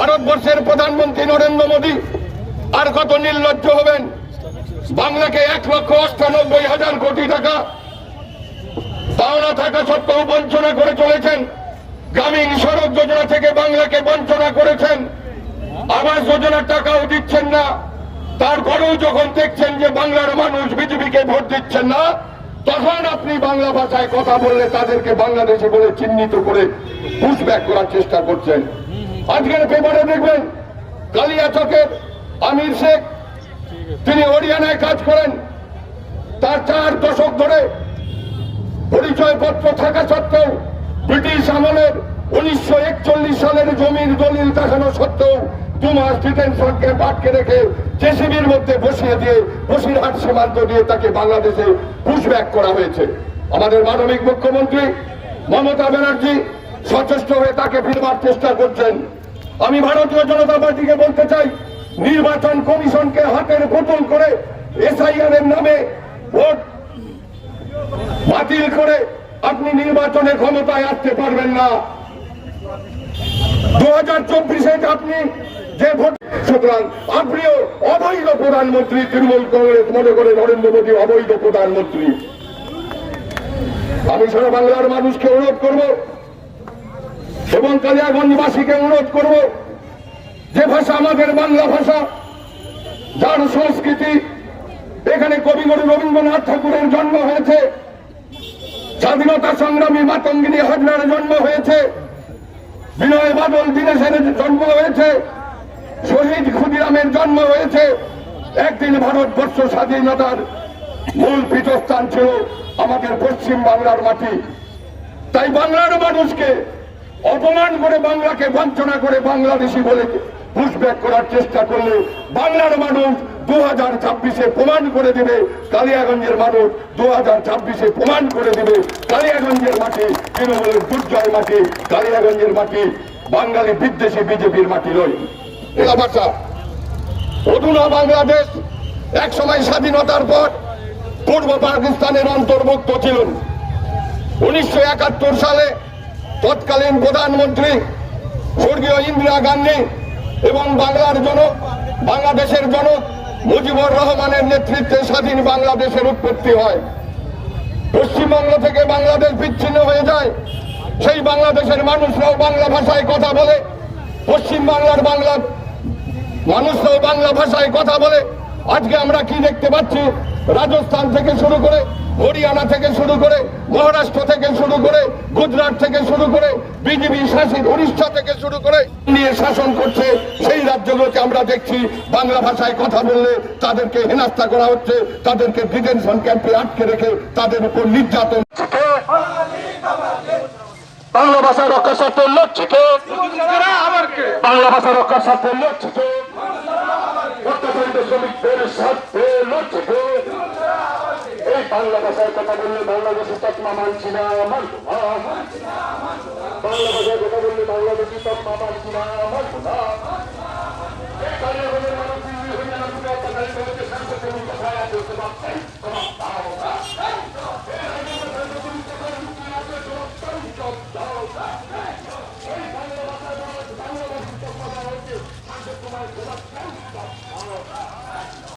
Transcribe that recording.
ভারতবর্ষের প্রধানমন্ত্রী নরেন্দ্র মোদী আর কত নির্লজ্জ হবেন? বাংলাকে এক লক্ষ অষ্টানব্বই হাজার কোটি টাকা পাওনা থাকা সত্ত্বেও বঞ্চনা করে চলেছেন। গ্রামীণ সড়ক যোজনা থেকে বাংলাকে বঞ্চনা করেছেন। আবাস যোজনার টাকাও দিচ্ছেন না। তারপরেও যখন দেখছেন যে বাংলার মানুষ বিজেপিকে ভোট দিচ্ছেন না, তখন আপনি বাংলা ভাষায় কথা বললে তাদেরকে বাংলাদেশে বলে চিহ্নিত করে পুশব্যাক করার চেষ্টা করছেন। আজকের পেপারে দেখবেন, কালিয়া কালিয়াচকের আমির শেখ, তিনি হরিয়ানায় কাজ করেন। তার চার দশক ধরে পরিচয় পরিচয়পত্র থাকা সত্ত্বেও ব্রিটিশ আমলের উনিশশো একচল্লিশ সালের জমির দলিল দেখানো সত্ত্বেও দু মাস ডিটেনশন ক্যাম্প আটকে রেখে জেসিবির মধ্যে বসিয়ে দিয়ে বসিরহাট সীমান্ত দিয়ে তাকে বাংলাদেশে পুশব্যাক করা হয়েছে। আমাদের মানবিক মুখ্যমন্ত্রী মমতা ব্যানার্জি সচেষ্ট হয়ে তাকে ফিরবার চেষ্টা করছেন। আমি ভারতীয় জনতা পার্টিকে বলতে চাই, নির্বাচন কমিশনকে হাতের পুতুল করে এসআইআর এর নামে ভোট বাতিল করে আপনি নির্বাচনে ক্ষমতায় আসতে পারবেন না। দু হাজার চব্বিশে আপনি যে ভোট সুতরাং আপনিও অবৈধ প্রধানমন্ত্রী তৃণমূল কংগ্রেস মনে করে নরেন্দ্র মোদী অবৈধ প্রধানমন্ত্রী। আমি সারা বাংলার মানুষকে অনুরোধ করব এবং কালিয়াগঞ্জবাসীকে অনুরোধ করব, যে ভাষা আমাদের বাংলা ভাষা, যার সংস্কৃতি এখানে কবিগুরু রবীন্দ্রনাথ ঠাকুরের জন্ম হয়েছে, স্বাধীনতা সংগ্রামী মাতঙ্গিনী হাজরার জন্ম হয়েছে, বিনয় বাদল দীনেশের জন্ম হয়েছে, শহীদ ক্ষুদিরামের জন্ম হয়েছে, একদিন ভারতবর্ষ স্বাধীনতার মূল পীঠস্থান ছিল আমাদের পশ্চিম বাংলার মাটি। তাই বাংলার মানুষকে অপমান করে বাংলাকে বঞ্চনা করে বাংলাদেশি বলে পুষব্যাক করার চেষ্টা করলে বাংলার মানুষ দু হাজার ছাব্বিশে প্রমাণ করে দেবে, কালিয়াগঞ্জের মানুষ দু হাজার ছাব্বিশে প্রমাণ করে দেবে, কালিয়াগঞ্জের মাটি তৃণমূলের দুর্জয় মাটি, কালিয়াগঞ্জের মাটি বাঙালি বিদ্বেষী বিজেপির মাটি নয়। অধুনা বাংলাদেশ এক সময় স্বাধীনতার পর পূর্ব পাকিস্তানের অন্তর্ভুক্ত ছিলেন। উনিশশো একাত্তর সালে তৎকালীন প্রধানমন্ত্রী স্বর্গীয় ইন্দিরা গান্ধী এবং বাংলার জনক বাংলাদেশের জনক মুজিবুর রহমানের নেতৃত্বে স্বাধীন বাংলাদেশের উৎপত্তি হয়। পশ্চিমবঙ্গ থেকে বাংলাদেশ বিচ্ছিন্ন হয়ে যায়। সেই বাংলাদেশের মানুষরাও বাংলা ভাষায় কথা বলে। পশ্চিম বাংলার বাংলা মানুষরাও বাংলা ভাষায় কথা বলে। আজকে আমরা কি দেখতে পাচ্ছি? রাজস্থান থেকে শুরু করে, হরিয়ানা থেকে শুরু করে দেখছি, বাংলা ভাষায় কথা বললে তাদেরকে হেনাস্তা করা হচ্ছে, তাদেরকে ডিটেনশন ক্যাম্পে আটকে রেখে তাদের উপর নির্যাতন। বাংলা ভাষা রক্ষার স্বার্থে লড়ছে বাংলা ভাষা রক্ষার স্বার্থে লড়ছে শ্রমিকদের স্বার্থে এই বাংলা ভাষায় কথা বললে বাংলাদেশের তকমা মানছি না বাংলা কথা বললে বাংলাদেশি তকমা মানছি না। না এই মানুষ দিল্লি হরিয়ানা থেকে অত্যাচারিত হচ্ছে সংসদে কোথায় আছে তোমার